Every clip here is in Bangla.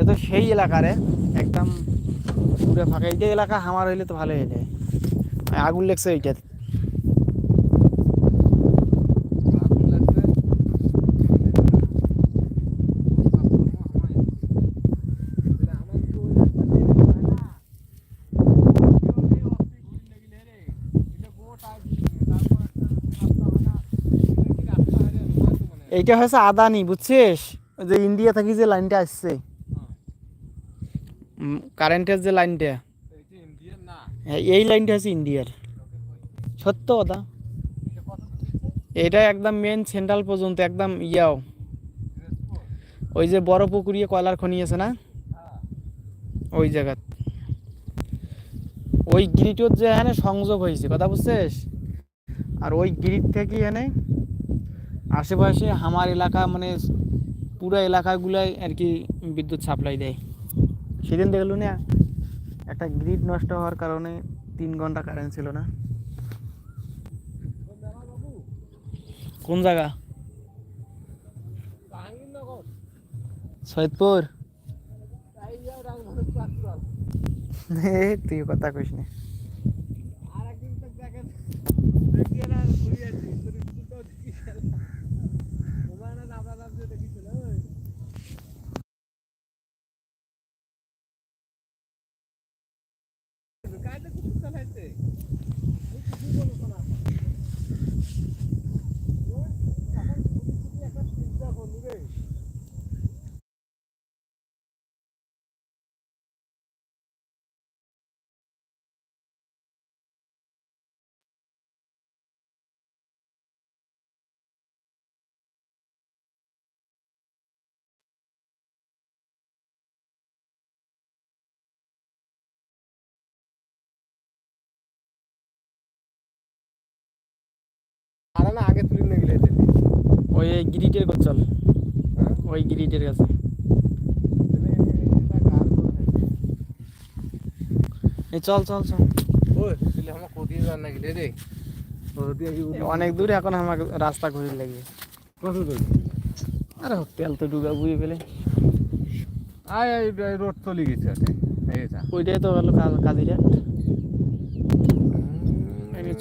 এ তো সেই এলাকা রে, একদম পুরো ফাঁকা। এইটা এলাকা আমার হইলে তো ভালো হয়ে যায় আগুন লেগছে এইটার এইটা হচ্ছে আদানি, বুঝছিস? যে ইন্ডিয়া থেকে যে লাইনটা আসছে। কারেন্টের যে লাইনটা। হ্যাঁ, এই লাইনটা হচ্ছে ইন্ডিয়ার সত্য কথা। এটা একদম মেন সেন্ট্রাল পর্যন্ত একদম ইয়াও। ওই যে বড় পুকুরিয়ে কয়লার খনি আছে না? ওই জায়গাত ওই গ্রিটর যে এখানে সংযোগ হয়েছে কথা বুঝছিস? আর ওই গ্রিড থেকে এখানে আশেপাশে আমার এলাকা মানে পুরো এলাকাগুলাই আর কি বিদ্যুৎ সাপ্লাই দেয়। সেদিন দেখল না একটা গ্রিড নষ্ট হওয়ার কারণে তিন ঘণ্টা কারেন্ট ছিল না। কোন জায়গা? সৈয়দপুর? তুই কথা কইস না। আগে তুলি নিয়ে গেলে ওই গ্রিডের কাছে চল। ওই গ্রিডের কাছে। এই চল চল চল। ওই তুলি আমার কোদি যান না গেলে রে অনেক দূরে এখন আমাকে রাস্তা ঘুরে লাগবে কত দূর? আরে তেল তো ডুবা বুঝে পেলে আয় এই রোড চলে গেছে। ওইটাই তো হলো কাজিরা এই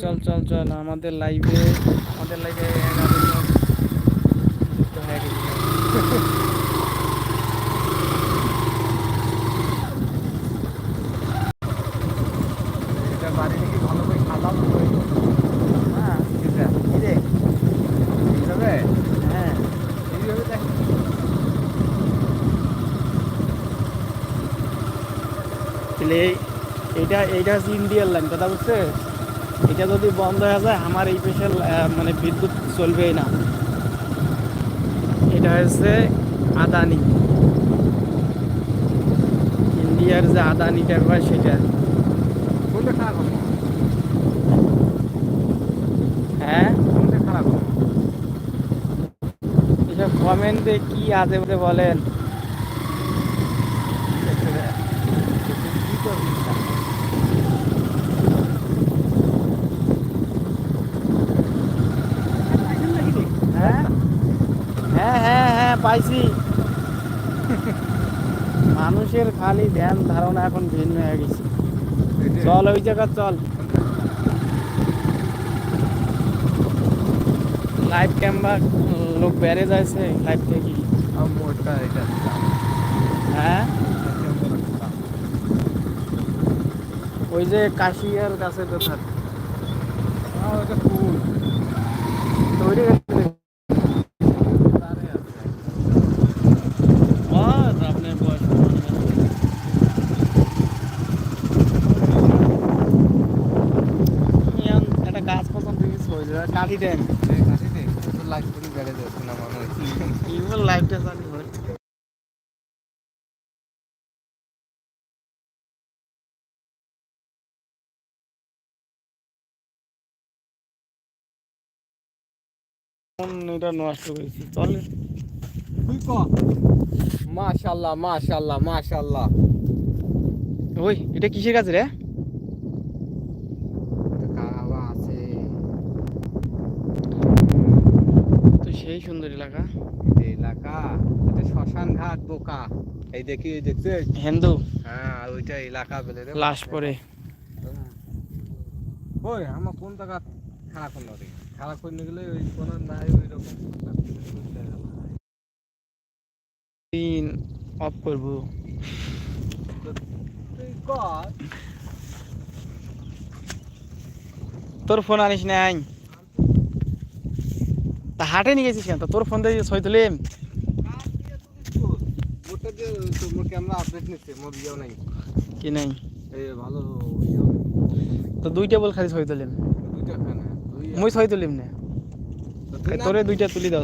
চল চল চল আমাদের লাইভে আমাদের লাইভে এইটা এইটা হচ্ছে ইন্ডিয়ান লাইন কথা বুঝছে এটা যদি বন্ধ হয়ে যায় আমার এই পেশে মানে বিদ্যুৎ চলবেই না। এটা হচ্ছে আদানি। ইন্ডিয়ার যে আদানিটা হয় সেটা। কোনটা খারাপ হলো হ্যাঁ? কোনটা খারাপ হলো এসব কমেন্টে কি আছে বলে বলেন কি করবি হ্যাঁ হ্যাঁ হ্যাঁ হ্যাঁ পাইছি। মানুষের খালি ধ্যান ধারণা এখন ভিন্ন হয়ে গেছে। চল ওই জায়গা চল। লাইভ ক্যামেরা লোক বেড়ে যাচ্ছে লাইভ থেকে হ্যাঁ? ওই যে কাশিয়ার কাছে তো থাক। ওটা ফুল তৈরি আপনার বয়স একটা গাছ পছন্দ কাটি দেন লাইট করে বেড়ে যাচ্ছে না মনে হচ্ছে ইউর লাইফটা জানি এটা নষ্ট করেছি চল তুই ক? মাশাআল্লাহ মাশাআল্লাহ মাশাআল্লাহ। ওই এটা কিসের কাছে রে কাওয়া আছে তো সেই সুন্দর এলাকা। এলাকা এটা শ্মশান ঘাট বোকা। এই দেখি দেখছিস হিন্দু। হ্যাঁ ওইটা এলাকা বলে লাশ পরে ওই আমার কোন টাকা খারাপ করল রে। খারাপ করে গেলে ওই কোনো নাই ওই রকম। তিন অফ করব। তুই কর। তোর ফোন আনিস নাই? তা হাটে নিয়ে গেছিস কেন? তা তোর ফোন দিয়ে ছয় তুলে। কি নাই। তো দুইটা বল খালি ছয় তুলিম। মুই ছয় তুলিম না- তোরে দুইটা তুলি দাও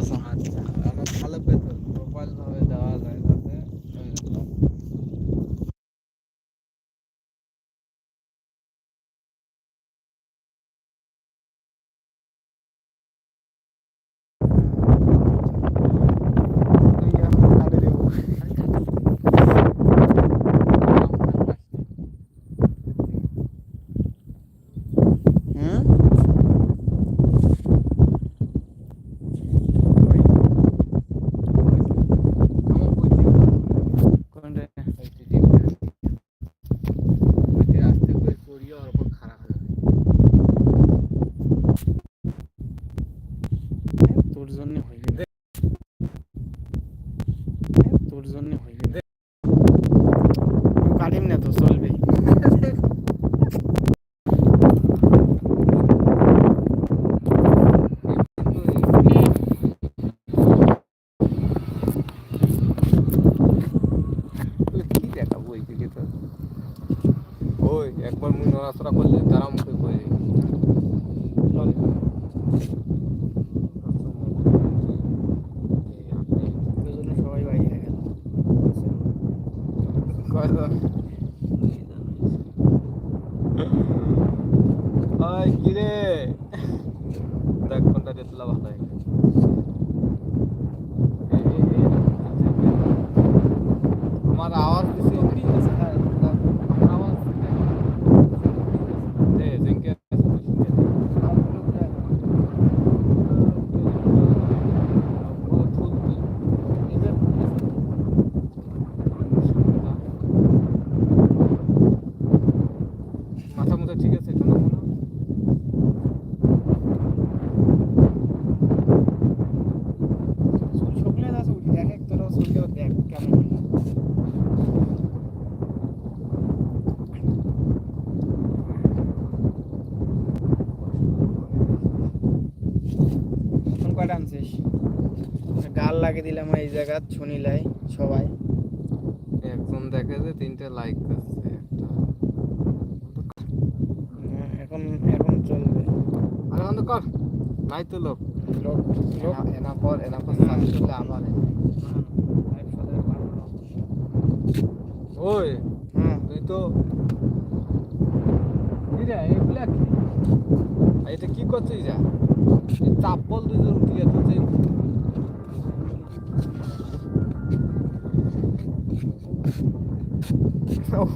জায়গা শুনিলাই সবাই। একজন দেখে যে তিনটে লাইক করছে একটা। এখন এখন চলবে। আরে বন্ধ কর নাই তো লোক। লোক লোক। এনা- পর এনা পর করলে আবার ওই হ্যাঁ। তুই তো। কি রে এগুলা কি? এটা কি করছিস যা এই চাপ্পল তুই যে উঠে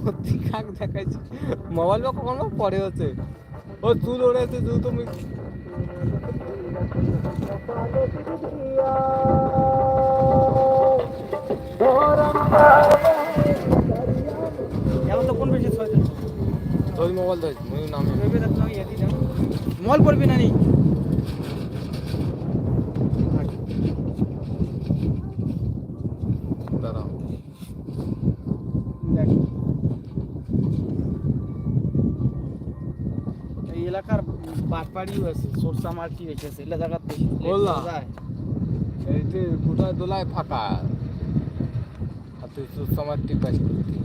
গেছে কাক দেখাইছি। মোবাইল বা কখনো পরে হচ্ছে। ও চুল ওড়াইছে তুই তুমি এখন তো কোন বেশি ছয় দিন? ওই মোবাইল মল পড়বি না নি দাঁড়াও দেখ এই এলাকার আছে সরষা মাটি রেখেছে এলা এই যে দোলায় ফাঁকা। আর তুই সুসমার টিপাস করতি।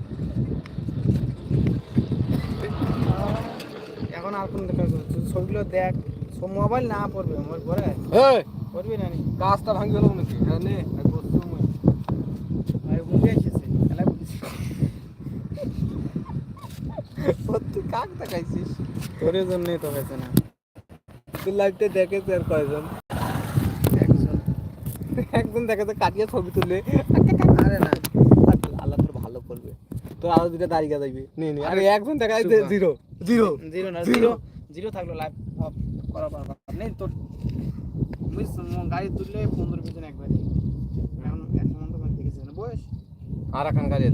এখন আর কোন দেখা ছবিগুলো দেখ। সব মোবাইল না পড়বে আমার পরে এই! পড়বি না নি? গাছটা ভাঙি গেল নাকি? হ্যাঁ নে আর বসছি মুই আর মুখে এসেছে। এলা বলিস তুই কাক দেখাইছিস? তোর জন্যই তো হয়েছে না। তুই লাইভটা দেখেছে আর কয়জন? একজন। একজন দেখেছে কাটিয়ে ছবি তুলে। আরে না। আল্লাহ তোর ভালো করবে। তোর আরও দুটা দাঁড়িয়ে যাইবে নে নে। আরে একজন দেখাই জিরো। জিরো। জিরো না জিরো। জিরো। থাকল লাইভ অফ করা পারবা নেই তোর গাড়ি তুললে পনেরো পিছনে একবারে। এখন বয়স? আর এখন গাড়ি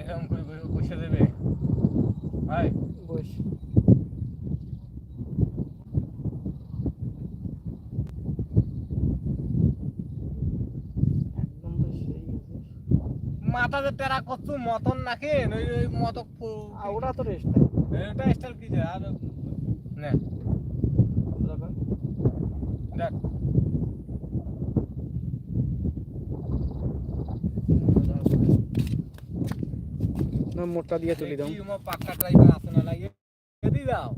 এরকম করে বসে- বসে দেবে ভাই বয়স একদম তো সেই আছে মাথাতে টেরা করছু মতন নাকি? ওই ওই মত ওটা তো রেস্ট এটা স্টাইল কি যে? আর নে। দেখ। মোটটা দিয়ে তুলি দাও। পাক্কা ড্রাইভার আছে না লাগে এদি দাও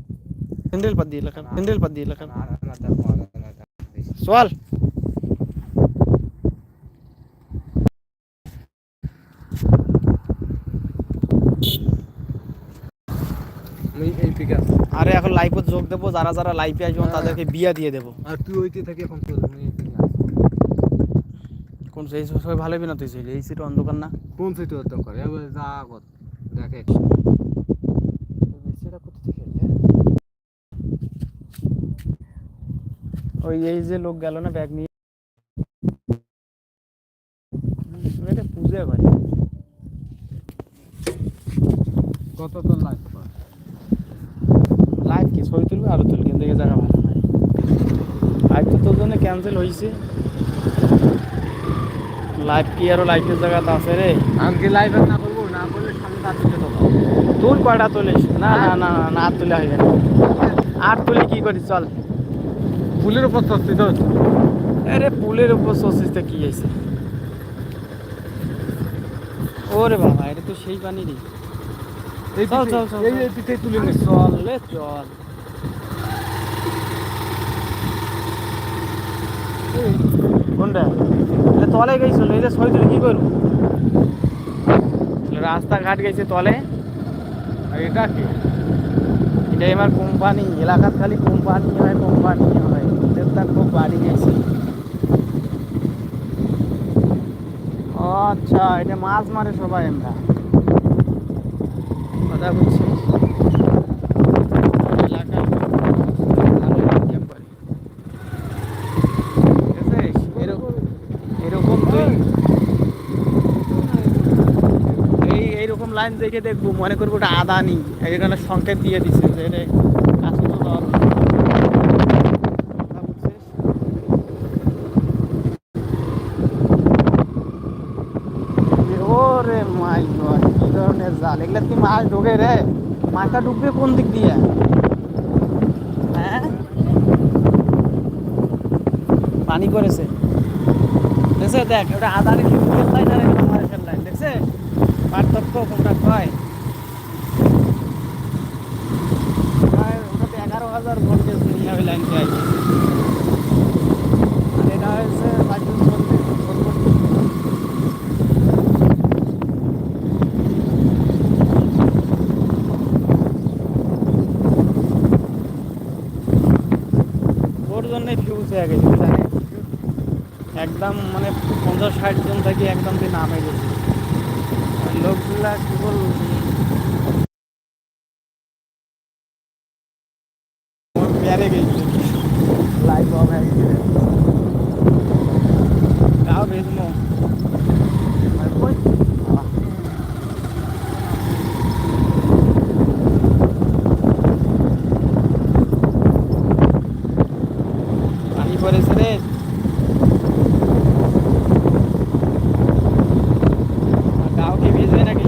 হ্যান্ডেল পাত দিয়ে লাগান হ্যান্ডেল পাত দিয়ে লাগান না না না না পিকে আছে। আরে এখন লাইভে যোগ দেবো যারা যারা লাইভে আসবে তাদেরকে বিয়া দিয়ে দেবো। আর তুই ওইতে থেকে এখন চল কোন সেই সবাই ভালো বিনা তুই? সেই এই সিট অন্ধকার না? কোন সাইতে অর্ধ করে এবার যা কর দেখে ওই এই যে লোক গেল না ব্যাগ নিয়ে। এটা পুজো করে কত তোর লাগবে লাইভ কি ছবি তুলবে? আরও তুল কিন্তু এই জায়গা ভালো নাই লাইভ তো তোর জন্য ক্যান্সেল হয়েছে। লাইভ কি আরও লাইভের জায়গাতে আছে রে? আমি লাইভ না করব না করলে সামনে তার তুল কয়টা তুলিস? না না না না, না আর তুলে হইবে না। আর তুলি কি করিস চল। পুলের উপর সস্তি তো আরে পুলের উপর সসিস তো কি হয়েছে? ওরে বাবা এটা তো সেই পানি এই চল, চল, চল, এই এই পিঠে তুলে নে। চল রে চল। কোনটা তলে গেছিল এটা সই তুলে কি করব? রাস্তাঘাট গেছে তলে। আর এটা কি? এটা আমার কোম্পানি এলাকার খালি কোম্পানি হয় কোম্পানি হয়। ওদের তার খুব বাড়ি গেছে। আচ্ছা এটা মাছ মারে সবাই আমরা কথা বলছি এলাকায় ভালো income করে। ঠিক আছে? এরকম এরকম তুই এই এইরকম লাইন দেখে দেখব। মনে করব ওটা আদানি। এখানে সংকেত দিয়ে দিচ্ছে যে কাছে তো দল কথা বুঝছিস? ওরে মাই গড কি ধরনের জাল এগুলা কি মাছ ঢোকে রে মাছটা ঢুকবে কোন দিক দিয়ে হ্যাঁ পানি করেছে দেখছে দেখ ওটা আদানি লিমিটেড লাইন আর এটা বাংলাদেশের লাইন দেখছে পার্থক্য কোনটা কয় প্রায় ওটাতে এগারো হাজার ভোল্টেজ নিয়ে ওই লাইনটা আছে আর এটা হয়েছে বাইশ ভোল্টেজ ওর ফিউজ গেছে একদম মানে পঞ্চাশ ষাট জন থেকে একদম নামে গেছে। লোকগুলা কি বল পেয়ারে গেছে লাইভ হবে তাও বেজমো আর কই বাবা। পানি পড়েছে রে আর কাউকে ভিজবে নাকি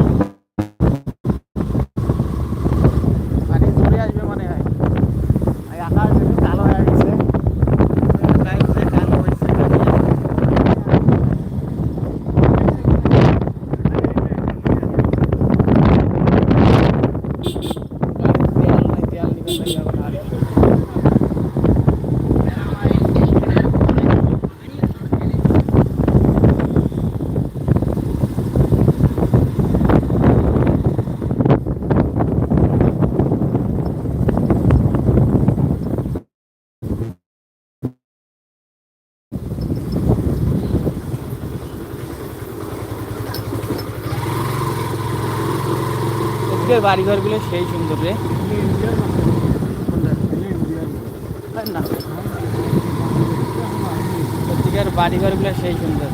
এদিকের বাড়িঘরগুলো সেই সুন্দর রে। না। এদিকের বাড়িঘরগুলো সেই সুন্দর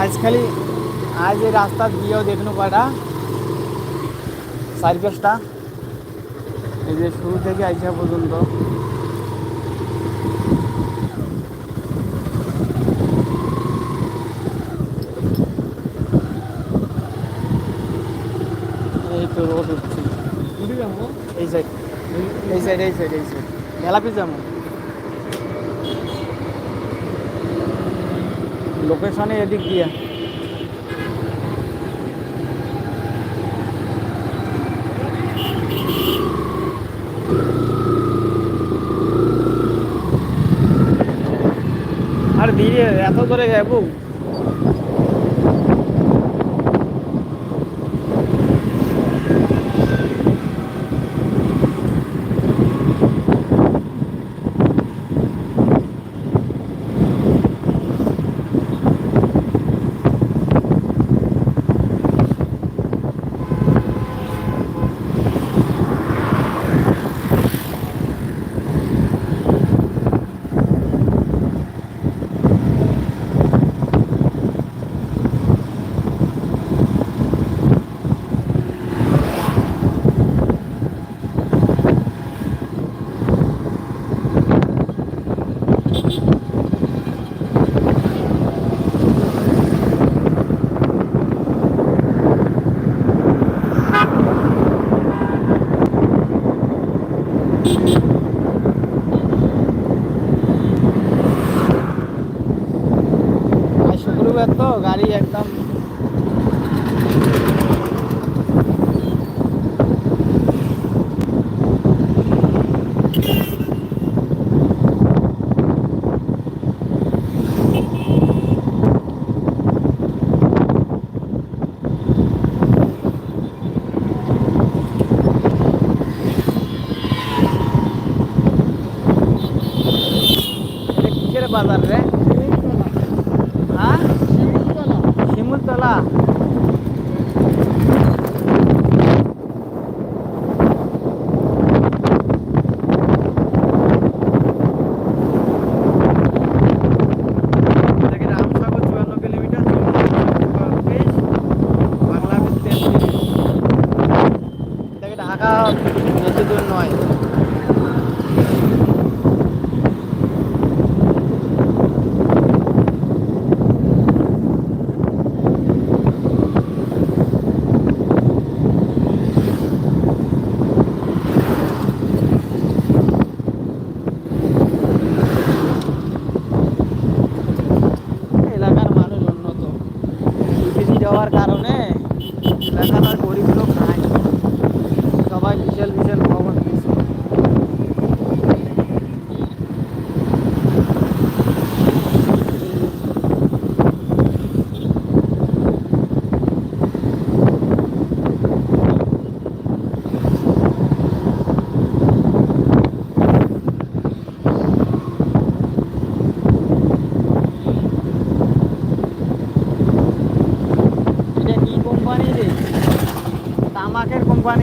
আজ খালি আজ এই রাস্তা দিয়েও দেখনো কয়টা? সার্কেসটা এই যে শুরু থেকে আইসা পর্যন্ত। এই তো এই সাইড এই সাইড এই সাইড এই সাইড যাব লোকেশনে এদিক দিয়া আর ধীরে এত করে যাব আর শুক্রবার তো গাড়ি একদম এটা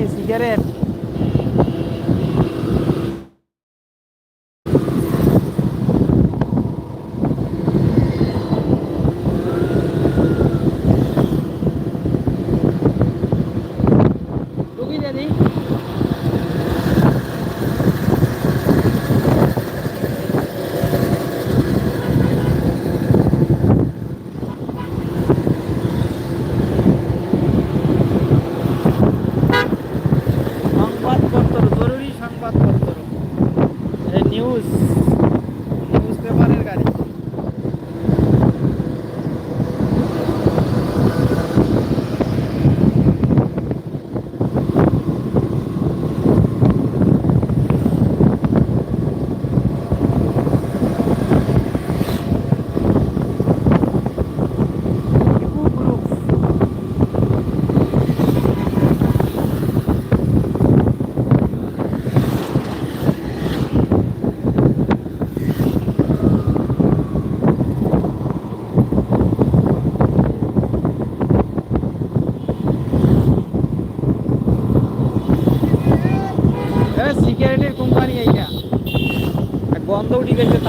sigaret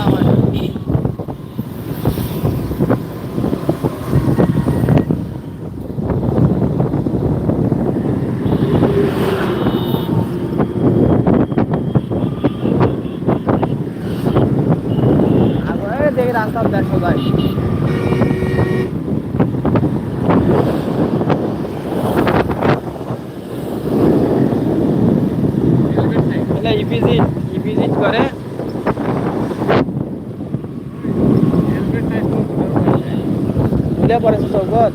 আমার। আগে দেখি রাস্তা দেখো ভাই বুঝলে পড়েছে সৌগত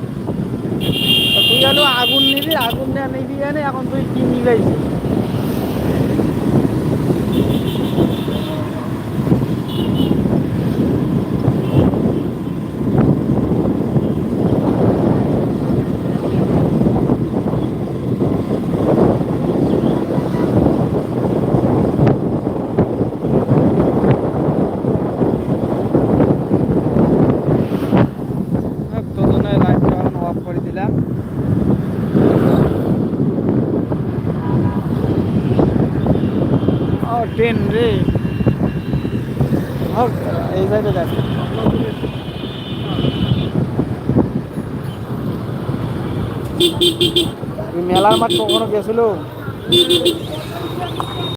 তুই হলো আগুন নিবি, আগুন নেওয়া নিবি এনে, এখন তুই কি নিবেছিস দুজনে লাইটটা এখন অফ করে দিলাম ও ট্রেন রে। এই সাইডে দেখ। মেলার মাঠ কখনো গেছিল?